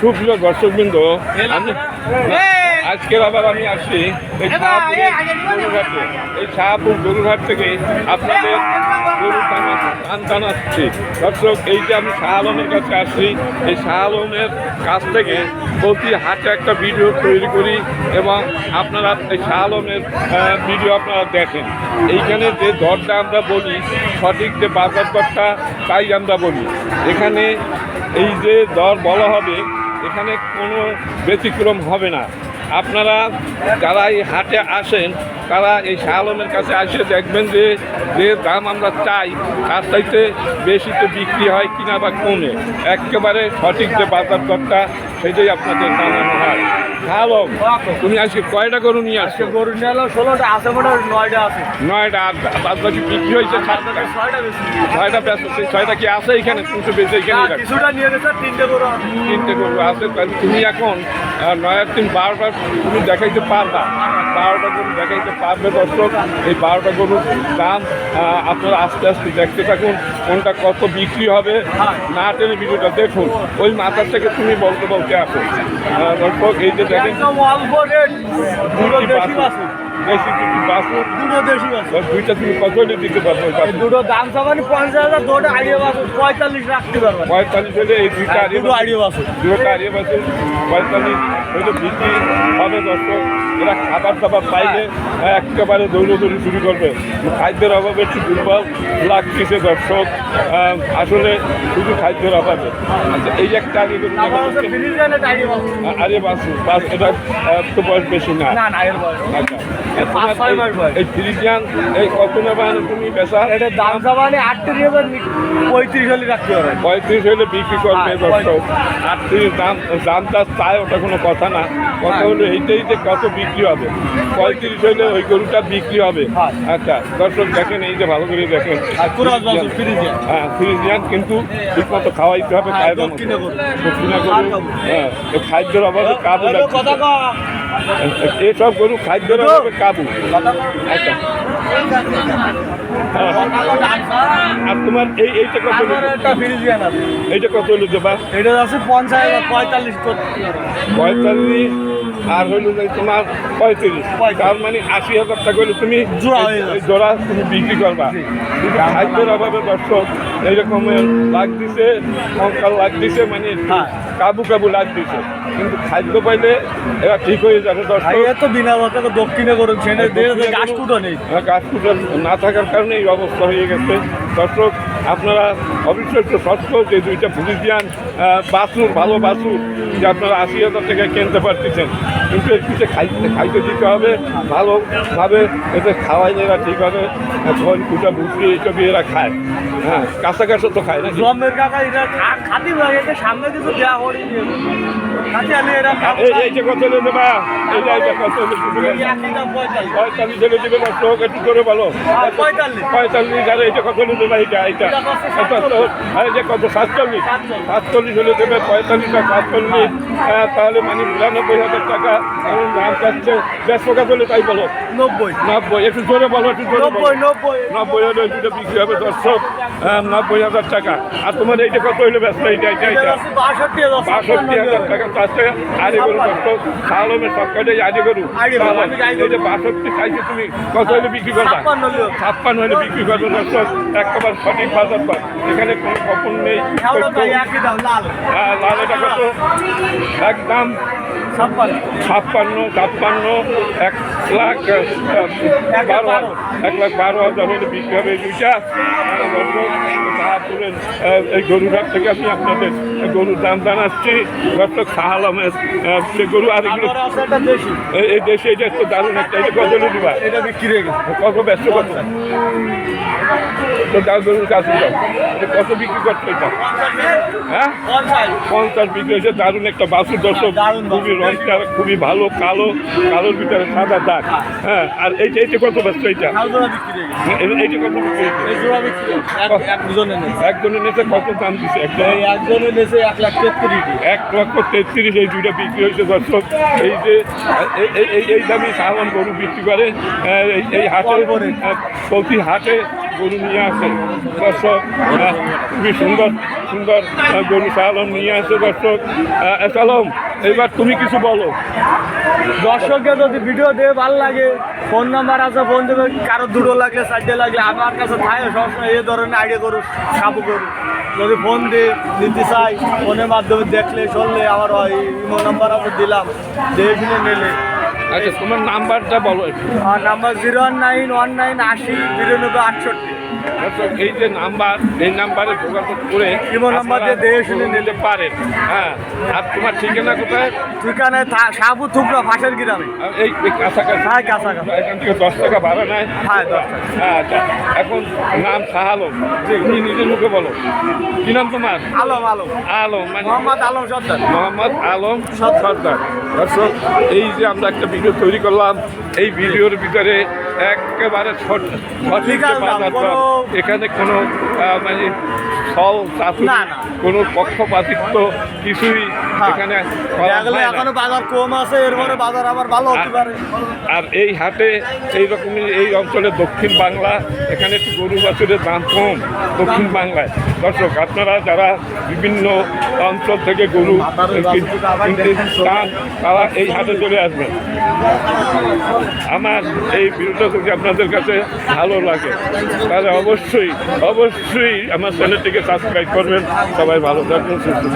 সুপ্রিয় দর্শকবৃন্দ আমি আজকের আবার আমি আসছি এই এই শাহপুর গরুরহাট থেকে আপনাদের গরু দানা ধান জানাচ্ছি। দর্শক এই যে আমি শাহ আলমের কাছে আসছি এই শাহ আলমের কাছ থেকে প্রতি হাটে একটা ভিডিও তৈরি করি এবং আপনারা এই শাহ আলমের ভিডিও আপনারা দেখেন। এইখানে যে দরটা আমরা বলি সঠিক যে বাজার দরটা তাই আমরা বলি। এখানে এই যে দর বলা হবে এখানে কোনো ব্যতিক্রম হবে না। আপনারা যারা এই হাটে আসেন, তারা এই শাহ আলমের কাছে আসে দেখবেন যে যে দাম আমরা চাই, তার চাইতে বেশিতে বিক্রি হয় কিনা বা কমে। একেবারে সঠিক যে বাজার দরটা সেটাই আপনাদের জানানো হয়। শাহ আলম তুমি আজকে কয়টা গরু নিয়ে আসছো? গরু নিয়ে এলো ষোলোটা আছে মোটা নয়টা আছে। নয়টা আর বাদ বাকি বিক্রি হয়েছে? সাতটা ছয়টা ব্যস্ত সেই ছয়টা কি আছে এখানে? তুমি বেশি এখানে কিছুটা নিয়ে গেছে তিনটে গরু তিনটে গরু আছে তুমি এখন নয়ের দিন বারোটা তুমি দেখাইতে পারবা। বারোটা গরু দেখাইতে পারবে দর্শক। এই বারোটা গরুর দাম আপনারা আস্তে আস্তে দেখতে থাকুন কোনটা কত বিক্রি হবে। না টেনে ভিডিওটা দেখুন। ওই মাথার থেকে তুমি বলতে বলতে আসো। দর্শক এই যে দেখেন দেশি দুটি দেশি দুইটা তুমি কত হলে দিতে পারবে দুটো দাম চাবানি পঞ্চাশ হাজার দুটো আড়িয়ে পঁয়তাল্লিশ রাখতে পঁয়তাল্লিশ হলে এই দুইটা হ্যাঁ, আড়িয়ে দুটো আড়িয়ে দুটো আড়িয়ে পঁয়তাল্লিশ বিক্রি হবে দর্শক। এরা খাবার দাবার পাইলে একেবারে দৌড়দৌড়ি শুরু করবে। খাদ্যের অভাবে একটু দুর্বল লাগতেছে দর্শক। আসলে শুধু খাদ্যের অভাবে। আচ্ছা এই একটা আগে আরে বাসু। বাস। এটা তো বয়স বেশি না। আচ্ছা। এই ফ্রিজিয়ান এই কত নেবা তুমি? বেচা দাম চাবানি আটত্রিশ হাজার পঁয়ত্রিশ হলে রাখতে পঁয়ত্রিশ হলে বিক্রি করবে হ্যাঁ, দর্শক। আটত্রিশ দাম দাম যা চায় ওটা কোনো কথা না। কথা হ্যাঁ। হলো এইটাই যে কত বিক্রি হবে। পঁয়ত্রিশ হলে ওই গরুটা বিক্রি হবে। হ্যাঁ। আচ্ছা দর্শক দেখেন এই যে ভালো করে দেখেন। হ্যাঁ ফ্রিজিয়ান কিন্তু ঠিক মতো খাওয়াইতে হবে হ্যাঁ, খায়। দক্ষিণে গরু। হ্যাঁ খাদ্যের অভাবে কাবু এইসব গরু খাদ্য কাবু। আচ্ছা। হ্যাঁ। আর তোমার এই এইটা কত হলো? আমার একটা ফ্রিজিয়ান আছে। এইটা কত হলো এটা আছে পঞ্চাশ পঁয়তাল্লিশ পঁয়তাল্লিশ আর হইল তোমার পঁয়ত্রিশ। তার মানে আশি হাজার টাকা হলে তুমি জোড়া হয়ে তুমি বিক্রি করবা। খাদ্যের অভাবে দর্শক এইরকমের লাগ দিছে কঙ্কাল লাগ দিছে মানে হ্যাঁ। কাবু কাবু লাগ দিছে কিন্তু খাদ্য পাইলে এরা ঠিক হয়ে যাবে দর্শক। তো বিনা দক্ষিণে করুন ছেড়ে দিয়ে গাছ নেই। কুটার না থাকার কারণে এই অবস্থা হয়ে গেছে। দর্শক আপনারা অবশ্যই একটু সত্য যে দুইটা ফ্রিজিয়ান বাছুর ভালো বাছুর যে আপনারা আশি হাজার টাকায় কিনতে পারতেছেন। কিন্তু পিছিয়ে খাইতে খাইতে দিতে হবে ভালোভাবে এতে খাওয়াই এরা ঠিক হবে ফল কুটা ভুসি এইসব এরা খায়। হ্যাঁ কাছাকাছি তো খায় না এটা এটা সামনে কিছু দেওয়া এটা কত দেবা এইটা কত দিবে? পঁয়তাল্লিশ। হলে একটু করে বলো। আর পঁয়তাল্লিশ। পঁয়তাল্লিশ আর এইটা কত দেবে এইটা এইটা। এটা সাতচল্লিশ। আর যে কত সাতচল্লিশ? সাতচল্লিশ। হলে দেবে পঁয়তাল্লিশ আর সাতচল্লিশ। হ্যাঁ, তাহলে মানে বিরানব্বই হাজার টাকা এমন দাম চাচ্ছে। দেড়শো টাকা হলে তাই বলো? নব্বই। নব্বই। একটু জোরে বলো একটু জোরে নব্বই নব্বই। নব্বই হলে দুটো বিক্রি হবে দর্শক। হ্যাঁ, নব্বই হাজার টাকা। আর তোমার এইটা কত হইলে ব্যস্ত? এইটা এইটা এইটা। বাষট্টি হাজার টাকা চাচ্ছে আড়ি গরু দর্শক সালমের সবকটাই গরু যে বাষট্টি চাইছে তুমি কত হলে বিক্রি করবা। ছাপ্পান্ন হলে। বিক্রি করবে দর্শক। একেবারে সঠিক বাজার পায়। এখানে কোনো কখন নেই। হ্যাঁ, লাল এটা কত? একদম। ছাপ্পান্ন। ছাপ্পান্ন এক লাখ বারো। এক লাখ বারো হাজার। হলে বিক্রি হবে এই দুইটা। আহ, এই গরুঘাট থেকে আমি আপনাদের গরুর দাম জানাচ্ছি। দর্শক শাহ আলমের যে গরু আর এগুলো এই- দেশে এটা তো দারুণ একটা এটা কত দিবা এটা বিক্রি হয়ে গেছে। কত ব্যস্ত কত? তো তার গরুর কাছে কত বিক্রি করতে এটা? হ্যাঁ? পঞ্চাশ বিক্রি হয়েছে দারুণ একটা বাসুর দর্শক খুবই রংটা খুবই ভালো কালো কালোর ভিতরে সাদা দাগ। হ্যাঁ আর এইটা এইটা কত ব্যস্ত এইটা? হয়ে কত হয়ে একজনের নেছে কত দাম দিচ্ছে নেছে এক লাখ তেত্রিশ। এক লক্ষ তেত্রিশ এই দুইটা বিক্রি হয়েছে দর্শক। এই যে এই- দামি সাধারণ গরু বিক্রি করে আহ, এই- হাটে অল্প প্রতি হাটে গরু নিয়ে আসে, দর্শক খুবই সুন্দর সুন্দর গরু সালম নিয়ে আসে, দর্শক। সালম, এবার তুমি কিছু বলো। দর্শককে যদি ভিডিও দিয়ে ভালো লাগে ফোন নাম্বার আছে ফোন দেবে, কারও দুটো লাগলে, চারটে লাগলে, আমার কাছে থাকে সবসময় এই ধরনের আইডিয়া করুক খাব করুক। যদি ফোন দিয়ে নিতে চাই ফোনের মাধ্যমে দেখলে, শুনলে, আমার ওই ইমো নাম্বার আছে দিলাম শুনে নিলে। আচ্ছা তোমার নাম্বারটা বলো number zero nine one nine আশি বিরানব্বই আটষট্টি। এই যে নাম্বার এই নাম্বারে যোগাযোগ করে নাম্বার দিয়ে শুনে নিতে পারেন। হ্যাঁ আর তোমার ঠিকানা কোথায়? ঠিকানায় সাবু থুকরা ফাঁসের গ্রামে। এই কাছাকাছি। হ্যাঁ কাছাকাছি। এখান থেকে দশ টাকা ভাড়া নেয়। হ্যাঁ দশ টাকা। হ্যাঁ, আচ্ছা। এখন নাম শাহালম যে উনি নিজের মুখে বলো। কি নাম তোমার? আলম আলম। আলম মানে মোহাম্মদ আলম সর্দার। মোহাম্মদ আলম সর্দার। দর্শক এই যে আমরা একটা ভিডিও তৈরি করলাম এই ভিডিওর ভিতরে একেবারে সঠ- সঠিক এখানে কোনো মানে ফল চাষি। কোনো পক্ষপাতিত্ব কিছুই। এখানে হয়। এখনও বাজার কম আছে এরপরে বাজার আবার ভালো হতে পারে। আর এই হাটে এই রকমই এই অঞ্চলে দক্ষিণ বাংলা এখানে একটু গরু বাছুরের দাম কম দক্ষিণ বাংলায়। দর্শক আপনারা যারা বিভিন্ন অঞ্চল থেকে গরু চান তারা এই হাটে চলে আসবেন আমার এই ভিডিওটা যদি আপনাদের কাছে ভালো লাগে তাহলে অবশ্যই অবশ্যই আমার চ্যানেলটিকে সাবস্ক্রাইব করবেন। সবাই ভালো থাকবেন সুস্থ থাকবেন।